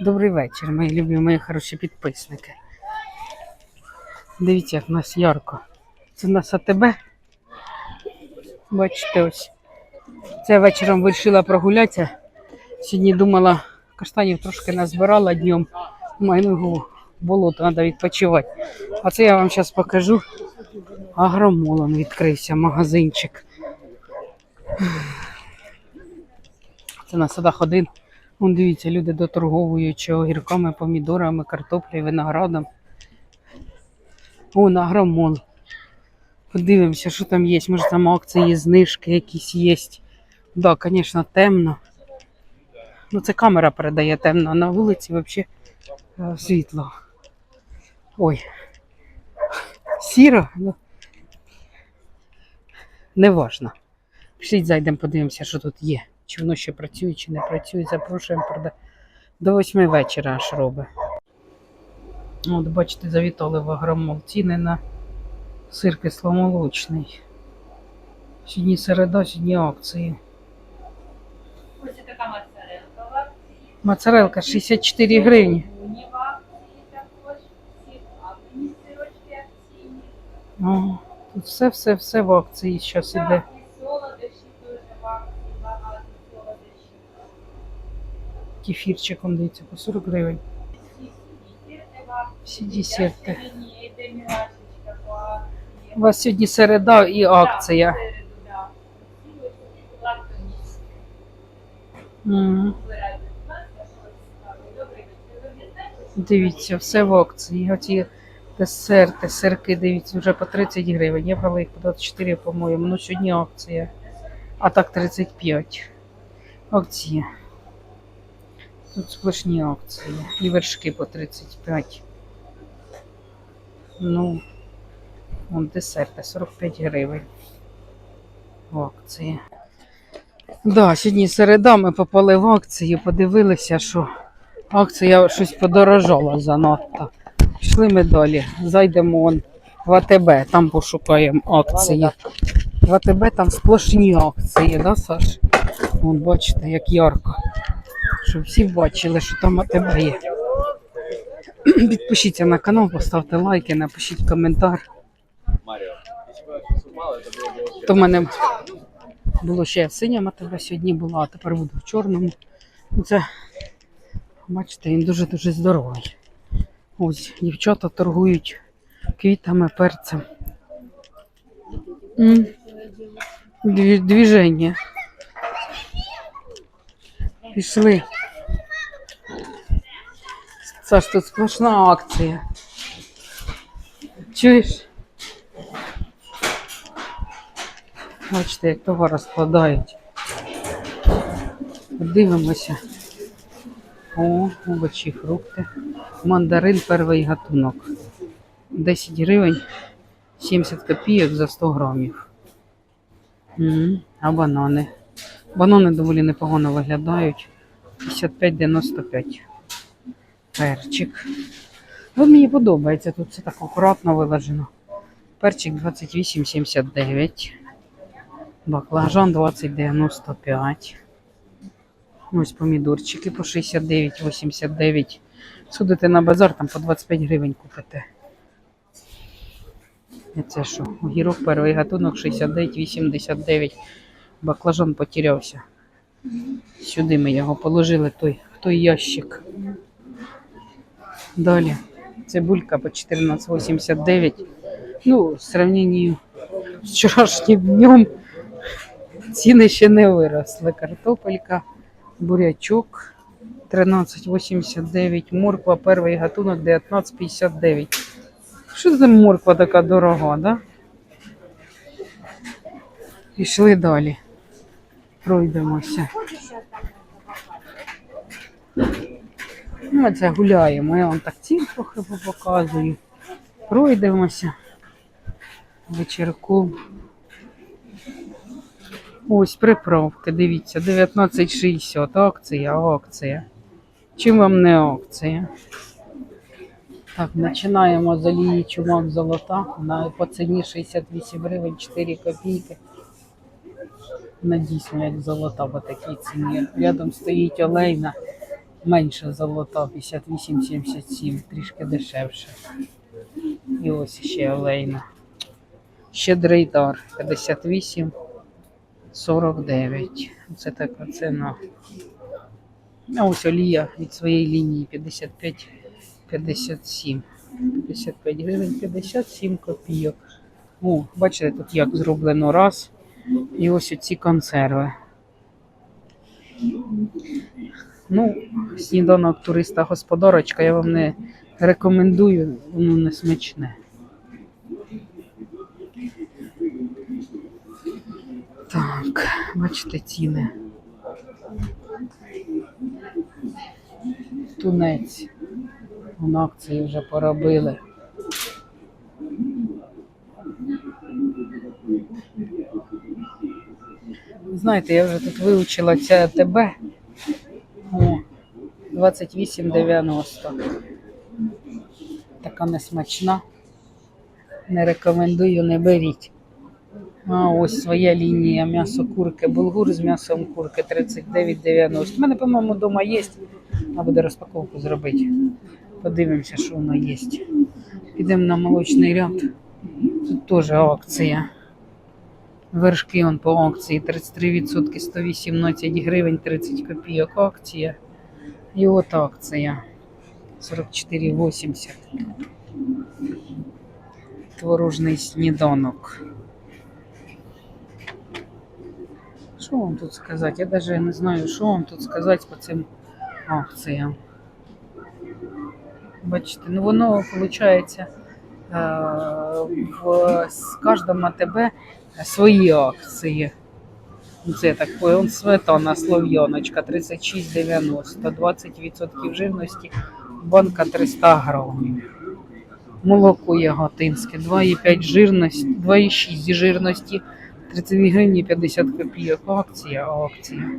Добрий вечір, мої любі, мої хороші підписники. Дивіться, як в нас ярко. Це в нас АТБ. Бачите, ось. Це вечором вирішила прогулятися. Сьогодні думала, каштанів трошки назбирала днем. Ну, болото треба відпочивати. А це я вам зараз покажу. Агромолом відкрився магазинчик. Це на садах один. Вон дивіться, люди доторговують огірками, помідорами, картоплею, виноградом. Вон агромол. Подивимося, що там є. Може там акції, знижки якісь є. Да, звісно, темно. Ну, це камера передає темно, а на вулиці взагалі е, світло. Ой. Сіро, ну. Не важно. Пішліть зайдемо, подивимося, що тут є. Чи воно ще працює, чи не працює. Запрошуємо прода- до восьми вечора аж робить. От, бачите, завітали в агромол. Ціни на сир кисломолочний. Сьогодні середа, сьогодні акції. Ось така моцарелка. Моцарелка 64 гривні. О, тут все, все, все в акції зараз іде. Так, і солодощі дуже в акції, багато солодощів. Кефірчик, он дивіться, по 40 гривень. Всі десерти. У вас сьогодні середа і акція. Дивіться, все в акції. Оці десерти, сирки, дивіться, вже по 30 гривень. Я брала їх по 24, по-моєму. Ну, сьогодні акція. А так 35. Акція. Тут сплошні акції. І вершки по 35. Ну, вон десерти 45 гривень. В акції. Да, сьогодні середа ми попали в акцію, подивилися, що акція щось подорожала занадто. Пішли ми далі. Зайдемо вон в АТБ, там пошукаємо акції. В АТБ там сплошні акції, да, Саш? Вон бачите, як ярко. Щоб всі бачили, що там АТБ є. Підпишіться на канал, поставте лайки, напишіть коментар. То в мене було ще в синьому сьогодні було, а тепер буду в чорному. Ну, Це, бачите, він дуже-дуже здоровий. Ось дівчата торгують квітами, перцем. Дві- Двіження. Пішли. Саш, тут сплошна акція. Чуєш? Бачите, як товар розкладають. Дивимося. О, овочі, фрукти. Мандарин перший гатунок. 10 гривень 70 копійок за 100 грамів. М, А банани. Банани доволі непогано виглядають. 55,95. Перчик. Ну, мені подобається, тут все так акуратно виложено. Перчик 28,79. Баклажан 20,95. Ось помідорчики по 69,89. Судите на базар, там по 25 гривень купите. Це що? Огірок перший гатунок 69,89. Баклажан потерявся. Сюди ми його положили, той, той ящик. Далі. Цибулька по 14,89. Ну, в сравненні з вчорашнім днем ціни ще не виросли. Картопелька, бурячок 13,89, морква перший гатунок 19,59. Що за морква така дорога, да? Пішли далі. Пройдемося. Ну, це гуляємо. Я вам так цін трохи показую. Пройдемося. Вечірком. Ось приправки, дивіться, 19,60. Акція, акція. Чим вам не акція? Так, починаємо з олії чумак золота. На, по ціні 68 гривень 4 копійки. На дійсно як золота по такій ціні. Рядом стоїть олейна Менше золота 58,77, трішки дешевше. І ось ще олейна. Щедрий дар 58 49. Це така ціна. А ось олія від своєї лінії 55 57. 55 гривень 57 копійок. О, бачите, тут як зроблено раз. І ось оці консерви. Ну, сніданок туриста господарочка, я вам не рекомендую, воно не смачне. Так, бачите ціни. Тунець. Вон акції вже поробили. Знаєте, я вже тут вивчила це АТБ. О, 28,90. Така несмачна. Не рекомендую, не беріть. А ось своя лінія м'ясо курки. Булгур з м'ясом курки 39,90. У мене, по-моєму, вдома є. Треба буде розпаковку зробити. Подивимося, що воно є. Підемо на молочний ряд. Тут теж акція. Вершки он по акції 33% 118 гривень 30 копійок акція. І от акція 44,80. Творожний сніданок. Що вам тут сказати? Я навіть не знаю, що вам тут сказати по цим акціям. Бачите, ну воно виходить в з кожному АТБ свої акції. Це так сметана слов'яночка 36,90, 20% жирності, банка 300 грамів. Молоко яготинське, 2,5 жирності, 2,6 жирності, 32 гривні 50 копійок. Акція, акція.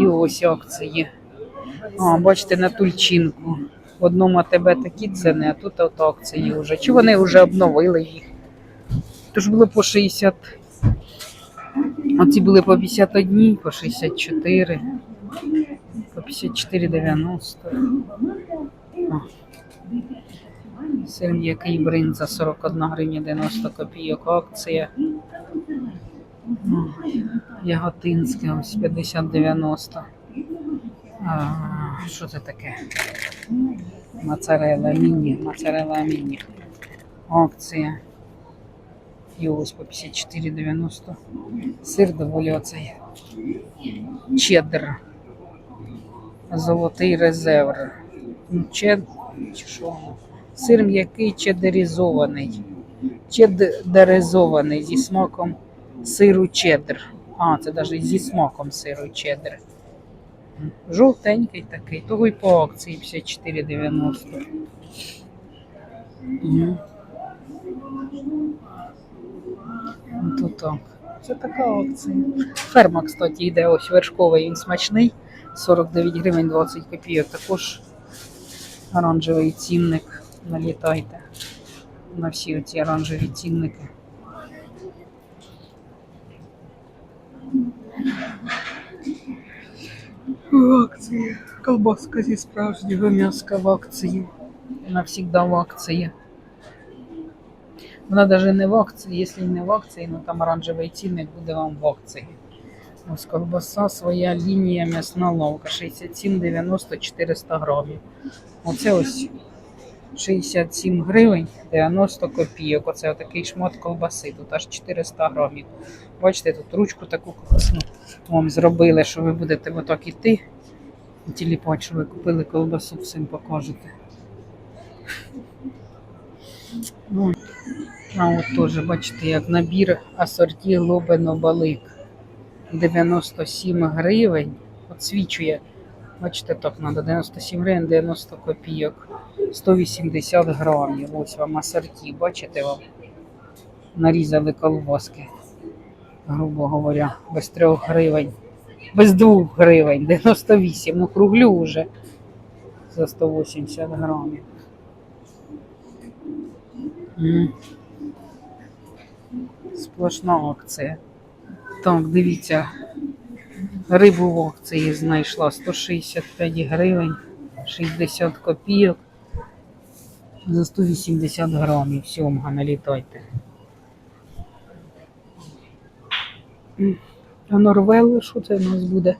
І ось акції. А, бачите, на тульчинку. В одному АТБ такі ціни, а тут от акції вже. Чи вони вже обновили їх? Тож було по 60. Оці були по 51, по 64, по 54,90. О. Сир м'який бринза 41 гривня 90 копійок акція. Яготинське ось 50,90. А, Що це таке? Моцарелла міні, моцарелла міні. Акція. І по 54,90. Сир доволі оцей. Чеддер. Золотий резерв. Ну, Чед... Сир м'який чедеризований. Чеддеризований зі смаком сиру чеддер. А, це навіть зі смаком сиру чеддер. Жовтенький такий, того й по акції 54,90. Мгм. То так. Це така акція. Ферма, кстати, йде ось вершковий, він смачний. 49 гривень 20 копійок. Також оранжевий цінник. Налітайте на всі оці оранжеві цінники. В акції. Колбаска зі справжнього м'яска в акції. Завжди в акції. Вона навіть не в акції, якщо не в акції, ну там оранжевий цінник буде вам в акції. Ось колбаса, своя лінія м'ясна ловка 67,90 400 грамів. Оце ось 67 гривень 90 копійок. Оце отакий шмат колбаси. Тут аж 400 грамів. Бачите, тут ручку таку класну вам зробили, що ви будете отак іти. Тіліпать, що ви купили колбасу, всім покажете. Ну, а от теж, бачите, як набір асорті Лобено Балик. 97 гривень. Отсвічує. Бачите, так треба 97 гривень, 90 копійок. 180 грамів. Ось вам асорті, бачите вам. Нарізали колбаски. Грубо говоря, без 3 гривень. Без 2 гривень, 98. Ну, круглю вже за 180 грамів. Сплошна акція. Так, дивіться. Рибу в акції знайшла 165 гривень, 60 копійок. За 180 грамів сьомга налітайте. А Норвел, що це у нас буде?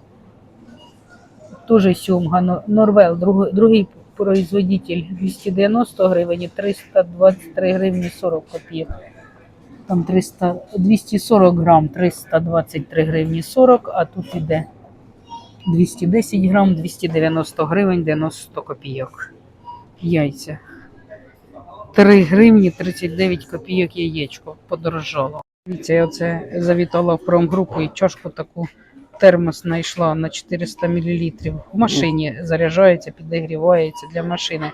Тоже сьомга. Норвел, другий, другий производитель 290 гривень і 323 гривні 40 копійок. Там 300, 240 грам, 323 гривні 40, а тут іде 210 грам, 290 гривень, 90 копійок. Яйця. 3 гривні 39 копійок яєчко подорожало. Дивіться, я оце завітала в промгрупу і чашку таку термос знайшла на 400 мл. В машині заряджається, підігрівається для машини.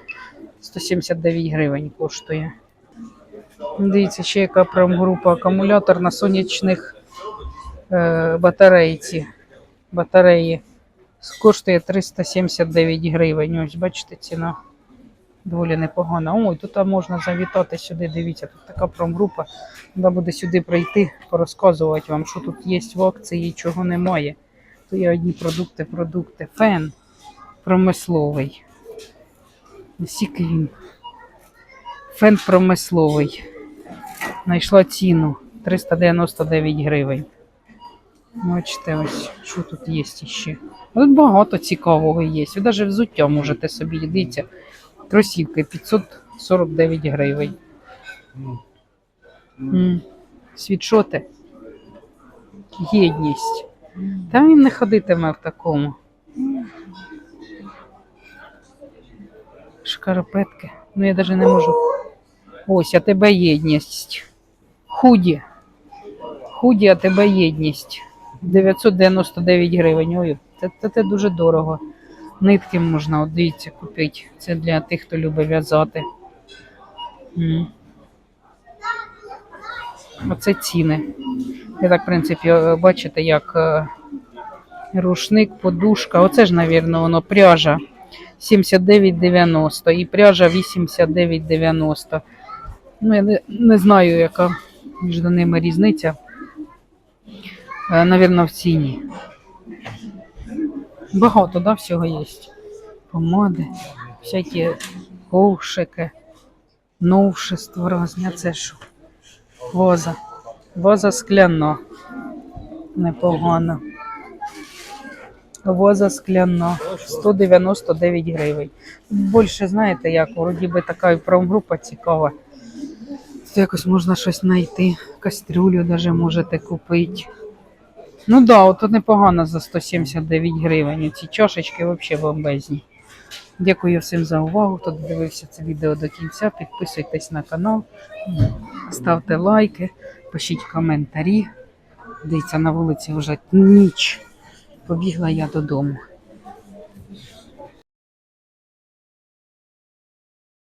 179 гривень коштує. Дивіться, ще яка промгрупа акумулятор на сонячних е, батарейці. Батареї коштує 379 гривень. Ось бачите, ціна доволі непогана. Ой, тут можна завітати сюди. Дивіться, тут така промгрупа. Треба буде сюди прийти, порозказувати вам, що тут є в акції, чого немає. То є одні продукти, продукти. Фен промисловий. Скільки він? Фен промисловий. Знайшла ціну 399 гривень. Бачите, ось що тут є ще. Тут багато цікавого є. Ви навіть взуття можете собі дивіться. Кросівки 549 гривень. Світшоти. Єдність. Та він не ходитиме в такому. Шкарпетки. Ну я навіть не можу. Ось, а тебе єдність. Худі. Худі, а тебе єдність. 999 гривень. Ой, це, це, це дуже дорого. Нитки можна, дивіться, купити. Це для тих, хто любить в'язати. Оце ціни. Я так, в принципі, бачите, як е, рушник, подушка. Оце ж, мабуть, воно пряжа 79,90 і пряжа 89,90. Ну, я не, не знаю, яка між ними різниця. Е, Навірно, в ціні. Багато, да, всього є. Помади, всякі ковшики, новшества різні. Це що? Воза. Воза скляна. Непогано. Воза скляна. 199 гривень. Більше, знаєте, як, вроді би така промгрупа цікава. Тут якось можна щось знайти. Кастрюлю навіть можете купити. Ну так, да, от непогано за 179 гривень. Ці чашечки взагалі бомбезні. Дякую всім за увагу. Хто дивився це відео до кінця. Підписуйтесь на канал, ставте лайки, пишіть коментарі. Дивіться, на вулиці вже ніч. Побігла я додому.